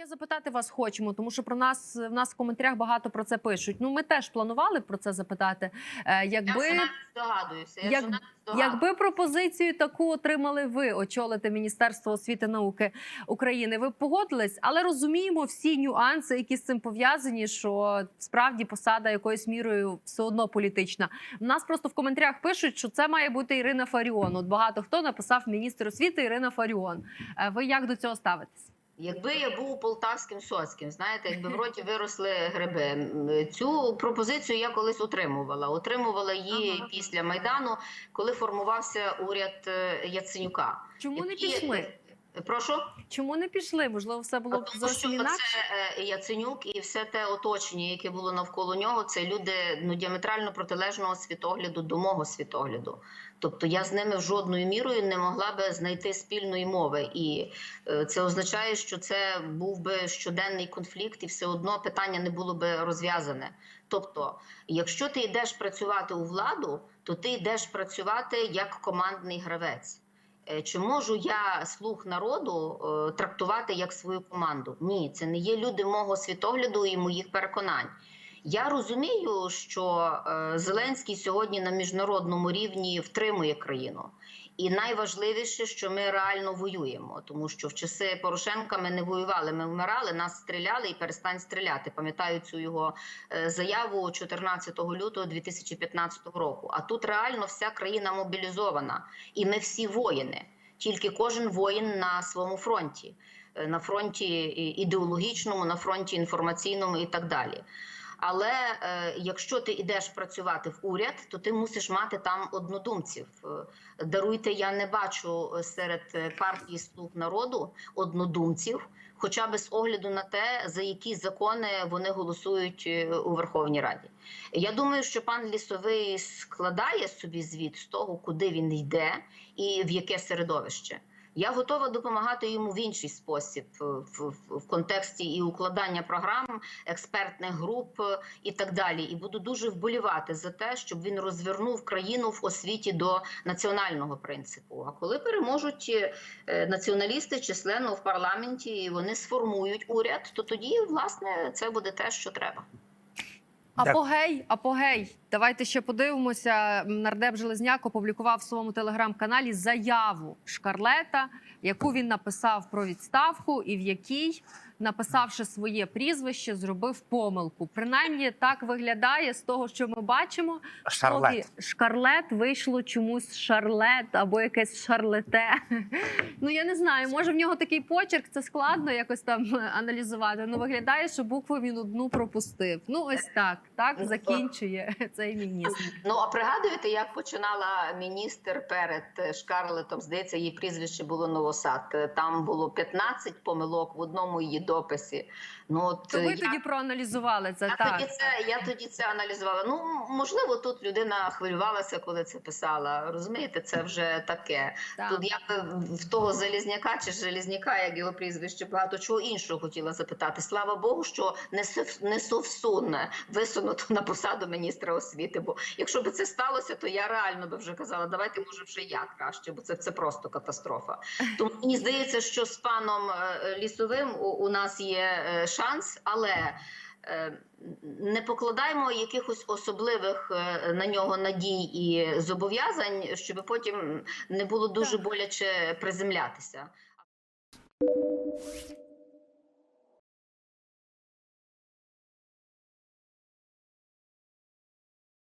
Ще запитати вас хочемо, тому що про нас в нас в коментарях багато про це пишуть. Ну, ми теж планували про це запитати. Е, Я якби вже навіть здогадуюся. Я як-. Якби пропозицію таку отримали ви очолити Міністерство освіти і науки України, ви б погодились, але розуміємо всі нюанси, які з цим пов'язані, що справді посада якоюсь мірою все одно політична. У нас просто в коментарях пишуть, що це має бути Ірина Фаріон. От багато хто написав міністр освіти Ірина Фаріон. Е, Ви як до цього ставитесь? Якби я був полтавським соцьким, знаєте, якби в роті виросли гриби. Цю пропозицію я колись отримувала. Отримувала її Ага. після майдану, коли формувався уряд е, Яценюка. Чому не пішли? Прошу. Чому не пішли? Можливо, все було б зовсім інакше. це е, Яценюк і все те оточення, яке було навколо нього, це люди ну діаметрально протилежного світогляду до мого світогляду. Тобто я з ними жодною мірою не могла би знайти спільної мови, і е, це означає, що це був би щоденний конфлікт, і все одно питання не було би розв'язане. Тобто, якщо ти йдеш працювати у владу, то ти йдеш працювати як командний гравець. Е, Чи можу я слух народу е, трактувати як свою команду? Ні, це не є люди мого світогляду і моїх переконань. Я розумію, що е, Зеленський сьогодні на міжнародному рівні втримує країну. І найважливіше, що ми реально воюємо, тому що в часи Порошенка ми не воювали, ми вмирали, нас стріляли і перестань стріляти. Пам'ятаю цю його е, заяву 14 лютого 2015 року. А тут реально вся країна мобілізована, і ми всі воїни. Тільки кожен воїн на своєму фронті, Е, на фронті ідеологічному, на фронті інформаційному і так далі. Але е, якщо ти йдеш працювати в уряд, то ти мусиш мати там однодумців. Е, Даруйте, я не бачу е, серед е, партії слуг народу однодумців, хоча б з огляду на те, за які закони вони голосують у Верховній Раді. Я думаю, що пан лісовий складає собі звіт з того, куди він йде і в яке середовище. Я готова допомагати йому в інший спосіб, е, в, в, контексті і укладання програм, експертних груп е, і так далі. І буду дуже вболівати за те, щоб він розвернув країну в освіті до національного принципу. А коли переможуть е, націоналісти численно в парламенті, і вони сформують уряд, то тоді власне це буде те, що треба. Апогей, апогей. Давайте ще подивимося. Нардеп Железняк опублікував в своєму телеграм-каналі заяву Шкарлета, яку він написав про відставку, і в якій, написавши своє прізвище, зробив помилку. Принаймні так виглядає з того, що ми бачимо. Шарлет. Шкарлет вийшло чомусь шарлет або якесь шарлете. Ну я не знаю, може в нього такий почерк, це складно якось там аналізувати. Ну виглядає, що букву він одну пропустив. Ну ось так, так закінчує цей міністр. Ну а пригадуєте, як починала міністр перед е, Шкарлетом? Здається, її прізвище було Новосад. Е, Там було 15 помилок в одному її дописі. Ну от То ви я- тоді проаналізували це Я так. тоді це я тоді це аналізувала. Ну можливо, тут людина хвилювалася, коли це писала. Розумієте, це вже таке. так. Тут я в того залізняка чи желізняка, як його прізвище, багато чого іншого хотіла запитати. Слава Богу, що не не совсун висунуто на посаду міністра освіти. Бо якщо б це сталося, то я реально би вже казала, давайте може вже я краще, бо це, це просто катастрофа. Тому мені здається, що з паном е, лісовим у, у нас є е, шанс, але. е, Не покладаємо якихось особливих е, на нього надій і зобов'язань, щоб потім не було дуже боляче приземлятися.